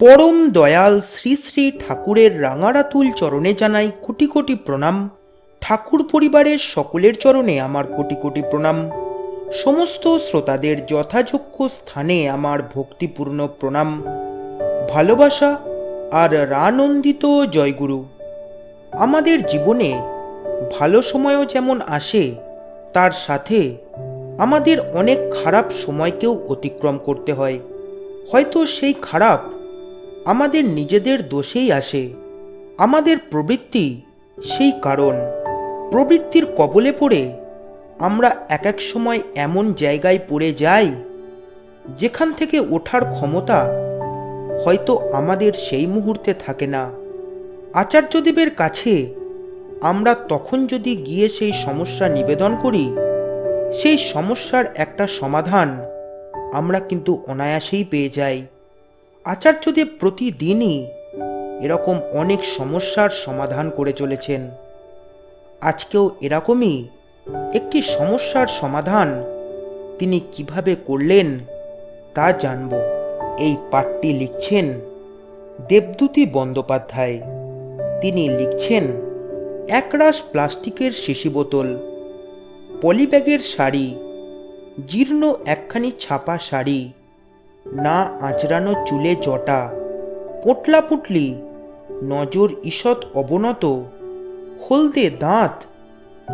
পরম দয়াল শ্রী শ্রী ঠাকুরের রাঙারাতুল চরণে জানাই কোটি কোটি প্রণাম। ঠাকুর পরিবারের সকলের চরণে আমার কোটি কোটি প্রণাম। সমস্ত শ্রোতাদের যথাযোগ্য স্থানে আমার ভক্তিপূর্ণ প্রণাম। ভালোবাসা আর রানন্দিত জয়গুরু। আমাদের জীবনে ভালো সময়ও যেমন আসে, তার সাথে আমাদের অনেক খারাপ সময়কেও অতিক্রম করতে হয়। হয়তো সেই খারাপ আমাদের নিজেদের দোষেই আসে। আমাদের প্রবৃত্তি সেই কারণ। প্রবৃত্তির কবলে পড়ে আমরা এক এক সময় এমন জায়গায় পড়ে যাই, যেখান থেকে ওঠার ক্ষমতা হয়তো আমাদের সেই মুহূর্তে থাকে না। আচার্যদেবের কাছে আমরা তখন যদি গিয়ে সেই সমস্যা নিবেদন করি, সেই সমস্যার একটা সমাধান আমরা কিন্তু অনায়াসেই পেয়ে যাই। আচার্যদেব প্রতিদিনই এরকম অনেক সমস্যার সমাধান করে চলেছেন। আজকেও এরকমই একটি সমস্যার সমাধান তিনি কীভাবে করলেন তা জানব। এই পাঠটি লিখছেন দেবদূতি বন্দ্যোপাধ্যায়। তিনি লিখছেন, একরাশ প্লাস্টিকের শিশি বোতল, পলিব্যাগের শাড়ি, জীর্ণ একখানি ছাপা শাড়ি না আঁচড়ানো চুলে জটা। পোটলা পুটলি, নজর ঈষৎ অবনত, হলদে দাঁত,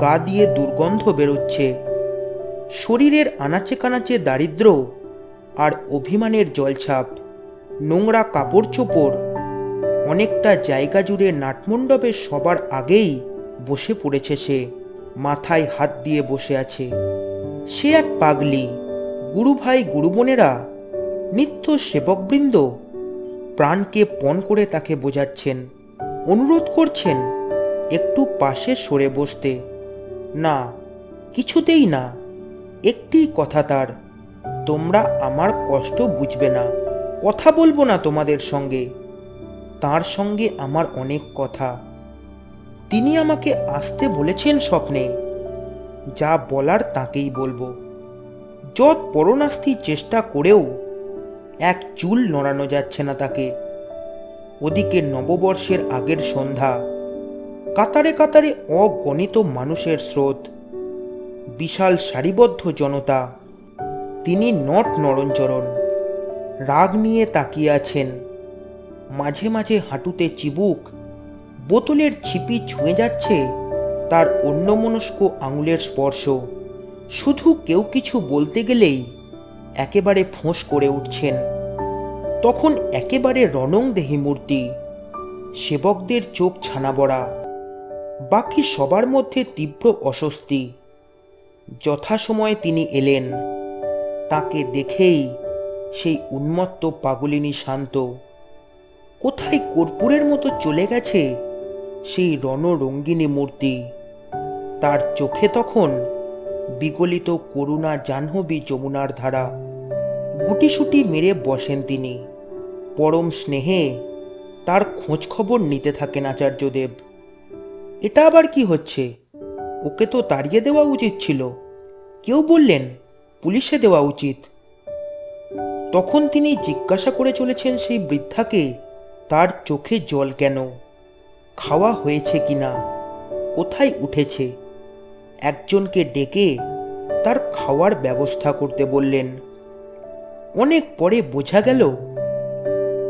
গা দিয়ে দুর্গন্ধ বেরোচ্ছে। শরীরের আনাচে কানাচে দারিদ্র আর অভিমানের জলছাপ, নোংরা কাপড় চোপড়, অনেকটা জায়গা জুড়ে নাটমণ্ডপে সবার আগেই বসে পড়েছে সে, মাথায় হাত দিয়ে বসে আছে। সে এক পাগলি গুরু ভাই গুরু বোনেরা নিত্য সেবকবৃন্দ প্রাণকে পণ করে তাকে বোঝাচ্ছেন, অনুরোধ করছেন, একটু পাশে সরে বসতে। না, কিছুতেই না, একটি কথা তার, তোমরা আমার কষ্ট বুঝবে না, কথা বলব না তোমাদের সঙ্গে, তার সঙ্গে আমার অনেক কথা। তিনি আমাকে আসতে বলেছেন স্বপ্নে, যা বলার তাকেই বলব। যত পরনাস্তি চেষ্টা করেও এক চুল নড়ানো যাচ্ছে না তাকে। ওদিকে নববর্ষের আগের সন্ধ্যা, কাতারে কাতারে অগণিত মানুষের স্রোত, বিশাল সারিবদ্ধ জনতা, তিনি নট নরঞ্চরণ রাগ নিয়ে তাকিয়ে আছেন। মাঝে মাঝে হাঁটুতে চিবুক, বোতলের ছিপি ছুঁয়ে যাচ্ছে তার অন্যমনস্ক আঙুলের স্পর্শ। শুধু কেউ কিছু বলতে গেলেই একেবারে ফোঁস করে উঠছেন। তখন একেবারে রণংদেহী মূর্তি, সেবকদের চোখ ছানা বড়া, বাকি সবার মধ্যে তীব্র অস্বস্তি। যথাসময়ে তিনি এলেন। তাকে দেখেই সেই উন্মত্ত পাগলিনী শান্ত, কোথায় কর্পূরের মতো চলে গেছে সেই রণরঙ্গিনী মূর্তি? তার চোখে তখন বিগলিত করুণা জাহ্নবী যমুনার ধারা। গুটিসুটি মেরে বসেন তিনি। পরম স্নেহে তার খোঁজ খবর নিতে থাকেন আচার্যদেব। এটা আবার কি হচ্ছে? ওকে তো তাড়িয়ে দেওয়া উচিত ছিল। কেউ বললেন, পুলিশে দেওয়া উচিত। তখন তিনি জিজ্ঞাসা করে চলেছেন সেই বৃদ্ধাকে, তার চোখে জল কেন? খাওয়া হয়েছে কিনা কোথায় উঠেছে? একজনকে ডেকে তার খাওয়ার ব্যবস্থা করতে বললেন। অনেক পরে বোঝা গেল,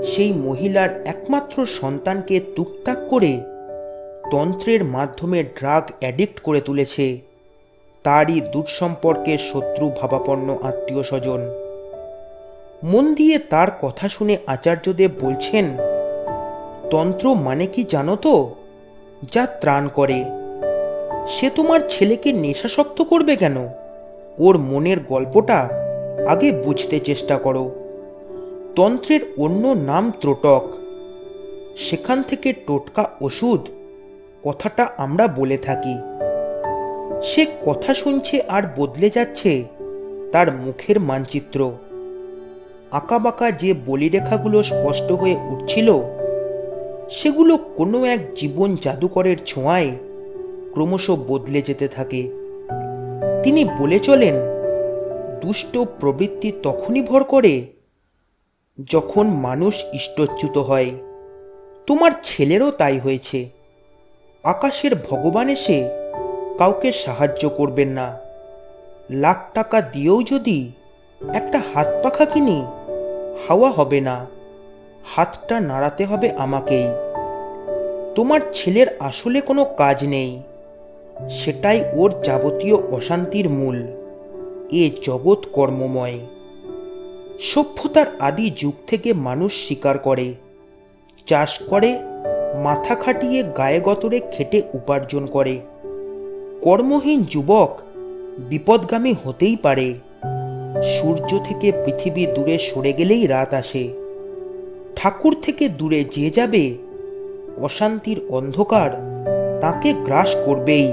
সেই মহিলার একমাত্র সন্তানকে তুকতাক করে তন্ত্রের মাধ্যমে ড্রাগ অ্যাডিক্ট করে তুলেছে। তারই দুঃসম্পর্কে শত্রু ভাবাপন্ন আত্মীয় স্বজন। মন দিয়ে তার কথা শুনে আচার্যদেব বলছেন, তন্ত্র মানে কি জানো তো? যা ত্রাণ করে। সে তোমার ছেলেকে নেশাসক্ত করবে কেন? ওর মনের গল্পটা আগে বুঝতে চেষ্টা করো। তন্ত্রের অন্য নাম ত্রোটক। সেখান থেকে টোটকা ওষুধ, কথাটা আমরা বলে থাকি। সে কথা শুনছে আর বদলে যাচ্ছে তার মুখের মানচিত্র। আঁকাবাঁকা যে বলিরেখাগুলো স্পষ্ট হয়ে উঠছিল, সেগুলো কোনো এক জীবন জাদুকরের ছোঁয়ায় ক্রমশ বদলে যেতে থাকে। তিনি বলে চলেন দুষ্ট প্রবৃত্তি তখনই ভর করে যখন মানুষ ইষ্টচ্যুত হয়। তোমার ছেলেরও তাই হয়েছে। আকাশের ভগবান এসে কাউকে সাহায্য করবেন না। লাখ টাকা দিয়েও যদি একটা হাত পাখা কিনি, হাওয়া হবে না। হাতটা নাড়াতে হবে আমাকেই। তোমার ছেলের আসলে কোনো কাজ নেই। সেটাই ওর যাবতীয় অশান্তির মূল। এ জগৎ কর্মময়। সভ্যতার আদি যুগ থেকে মানুষ শিকার করে। চাষ করে, মাথা খাটিয়ে গায়ে গতরে খেটে উপার্জন করে। কর্মহীন যুবক বিপদগামী হতেই পারে। সূর্য থেকে পৃথিবী দূরে সরে গেলেই রাত আসে। ঠাকুর থেকে দূরে যে যাবে, অশান্তির অন্ধকার তাকে গ্রাস করবেই।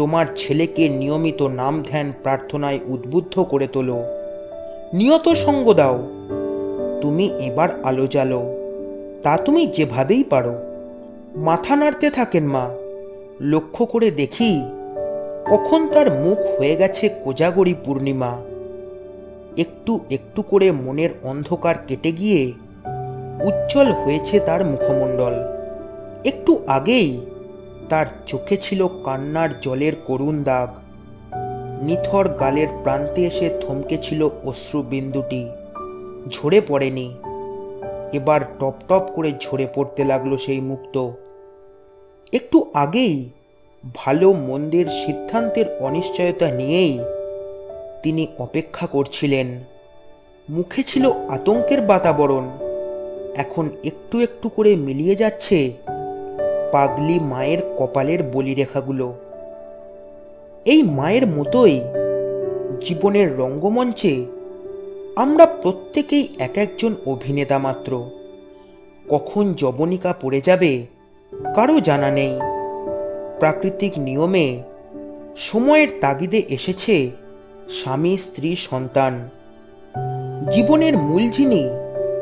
তোমার ছেলেকে নিয়মিত নাম ধ্যান প্রার্থনায় উদ্বুদ্ধ করে তোলো। নিয়ত সঙ্গ দাও। তুমি এবার আলো জ্বালো। তা তুমি যেভাবেই পারো। মাথা নাড়তে থাকেন মা। লক্ষ্য করে দেখি, কখন তার মুখ হয়ে গেছে কোজাগরি পূর্ণিমা। একটু একটু করে মনের অন্ধকার কেটে গিয়ে উজ্জ্বল হয়েছে তার মুখমণ্ডল। একটু আগেই তার চোখে ছিল কান্নার জলের করুণ দাগ। নিথর গালের প্রান্তে এসে থমকে ছিল অশ্রু বিন্দুটি। ঝরে পড়েনি। এবার টপ টপ করে ঝরে পড়তে লাগল সেই মুক্ত। একটু আগেই ভালো মন্দের সিদ্ধান্তের অনিশ্চয়তা নিয়েই তিনি অপেক্ষা করছিলেন। মুখে ছিল আতঙ্কের বাতাবরণ। এখন একটু একটু করে মিলিয়ে যাচ্ছে পাগলি মায়ের কপালের বলিরেখাগুলো। এই মায়ের মতোই জীবনের রঙ্গমঞ্চে আমরা প্রত্যেকেই এক একজন অভিনেতা মাত্র। কখন যবনিকা পড়ে যাবে কারও জানা নেই। প্রাকৃতিক নিয়মে সময়ের তাগিদে এসেছে স্বামী স্ত্রী সন্তান। জীবনের মূল যিনি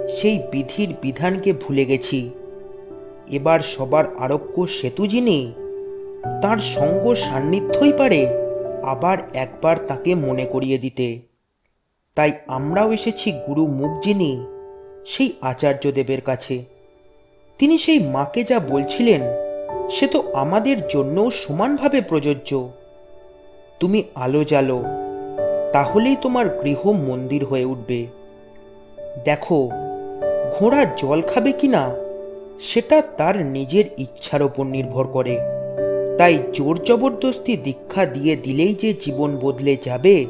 সেই বিধির বিধানকে ভুলে গেছি। এবার সবার আরোগ্য সেতু যিনি, তার সঙ্গ সান্নিধ্যই পারে আবার একবার তাকে মনে করিয়ে দিতে। তাই আমরাও এসেছি গুরু মুখ যিনি, সেই আচার্যদেবের কাছে। তিনি সেই মাকে যা বলছিলেন, সে তো আমাদের জন্যও সমানভাবে প্রযোজ্য। তুমি আলো জ্বালো, তাহলেই তোমার গৃহ মন্দির হয়ে উঠবে। দেখো, ঘোড়া জল খাবে কিনা সেটা তার নিজের ইচ্ছার ওপর নির্ভর করে। তাই জোর জবরদস্তি দীক্ষা দিয়ে দিলেই যে জীবন বদলে যাবে,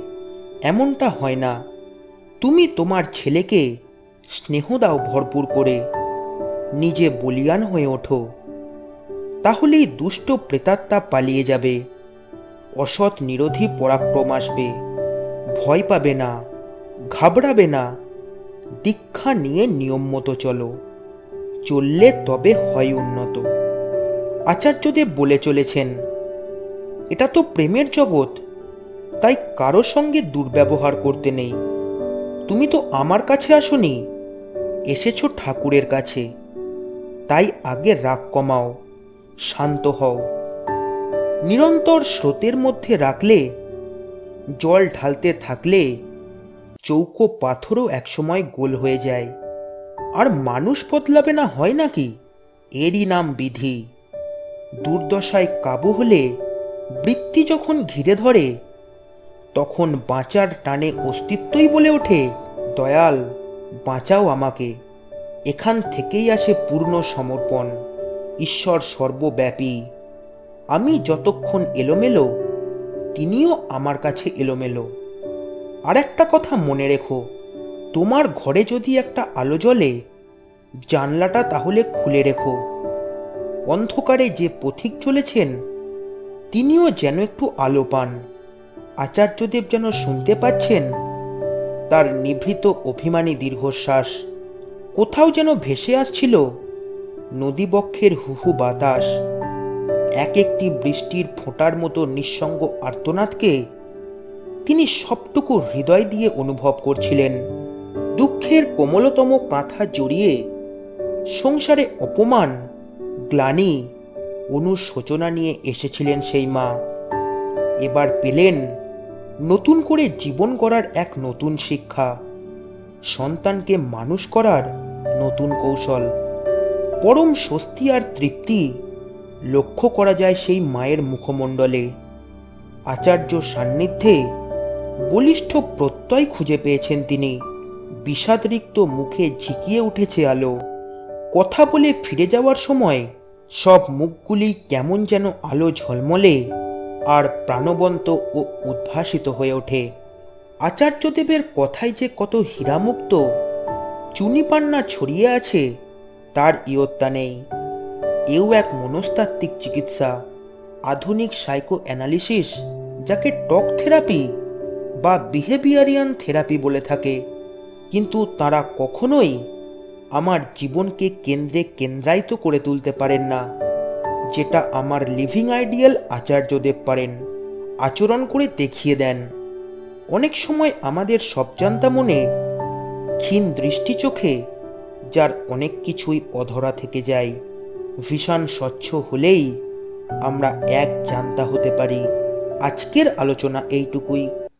এমনটা হয় না। তুমি তোমার ছেলেকে স্নেহ দাও ভরপুর করে, নিজে বলিয়ান হয়ে ওঠো। তাহলেই দুষ্ট প্রেতাত্মা পালিয়ে যাবে। অসৎ নিরোধী পরাক্রম আসবে। ভয় পাবে না, ঘাবড়াবে না। দীক্ষা নিয়ে নিয়ম মতো চলো। চললে তবে হয় উন্নত। আচার্যদেব বলে চলেছেন, এটা তো প্রেমের জগৎ, তাই কারও সঙ্গে দুর্ব্যবহার করতে নেই। তুমি তো আমার কাছে আসনি, এসেছ ঠাকুরের কাছে, তাই আগে রাগ কমাও, শান্ত হও। নিরন্তর স্রোতের মধ্যে রাখলে, জল ঢালতে থাকলে চৌকো পাথরও একসময় গোল হয়ে যায়। আর মানুষ বদলাবে না হয় নাকি? এরই নাম বিধি। দুর্দশায় কাবু হলে বৃত্তি যখন ঘিরে ধরে, তখন বাঁচার টানে অস্তিত্বই বলে ওঠে, দয়াল, বাঁচাও আমাকে। এখান থেকেই আসে পূর্ণ সমর্পণ। ঈশ্বর সর্বব্যাপী। আমি যতক্ষণ এলোমেলো, তিনিও আমার কাছে এলোমেলো। আর একটা কথা মনে রেখো তোমার ঘরে যদি একটা আলো জ্বলে, জানলাটা তাহলে খুলে রেখো। অন্ধকারে যে পথিক চলেছেন, তিনিও যেন একটু আলো পান। আচার্যদেব যেন শুনতে পাচ্ছেন, তার নিভৃত অভিমানী দীর্ঘশ্বাস কোথাও যেন ভেসে আসছিল, নদীবক্ষের হুহু বাতাস। এক একটি বৃষ্টির ফোঁটার মতো নিঃসঙ্গ আর্তনাদকে তিনি সবটুকু হৃদয় দিয়ে অনুভব করছিলেন। দুঃখের কোমলতম কাঁথা জড়িয়ে সংসারে অপমান, গ্লানি, অনুশোচনা নিয়ে এসেছিলেন সেই মা। এবার পেলেন নতুন করে জীবন করার এক নতুন শিক্ষা, সন্তানকে মানুষ করার নতুন কৌশল। পরম স্বস্তি আর তৃপ্তি লক্ষ্য করা যায় সেই মায়ের মুখমণ্ডলে। আচার্য সান্নিধ্যে বলিষ্ঠ প্রত্যয় খুঁজে পেয়েছেন তিনি। বিষাদরিক্ত মুখে ঝিকিয়ে উঠেছে আলো। কথা বলে ফিরে যাওয়ার সময় সব মুখগুলি কেমন যেন আলো ঝলমলে আর প্রাণবন্ত ও উদ্ভাসিত হয়ে ওঠে। আচার্যদেবের কথায় যে কত হীরামুক্ত, চুনিপান্না ছড়িয়ে আছে, তার ইয়ত্তা নেই। এও এক মনস্তাত্ত্বিক চিকিৎসা, আধুনিক সাইকো অ্যানালিসিস যাকে টক থেরাপি বা বিহেভিয়ারিয়ান থেরাপি বলে থাকে। কিন্তু তারা কখনোই আমার জীবনকে কেন্দ্রে কেন্দ্রায়িত করে তুলতে পারেন না, যেটা আমার লিভিং আইডিয়াল আচার্যদেব পারেন, আচরণ করে দেখিয়ে দেন। অনেক সময় আমাদের সবজান্তা মনে ক্ষীণ দৃষ্টি চোখে যার অনেক কিছুই অধরা থেকে যায়। ভীষণ স্বচ্ছ হলেই আমরা এক জান্তা হতে পারি। আজকের আলোচনা এইটুকুই।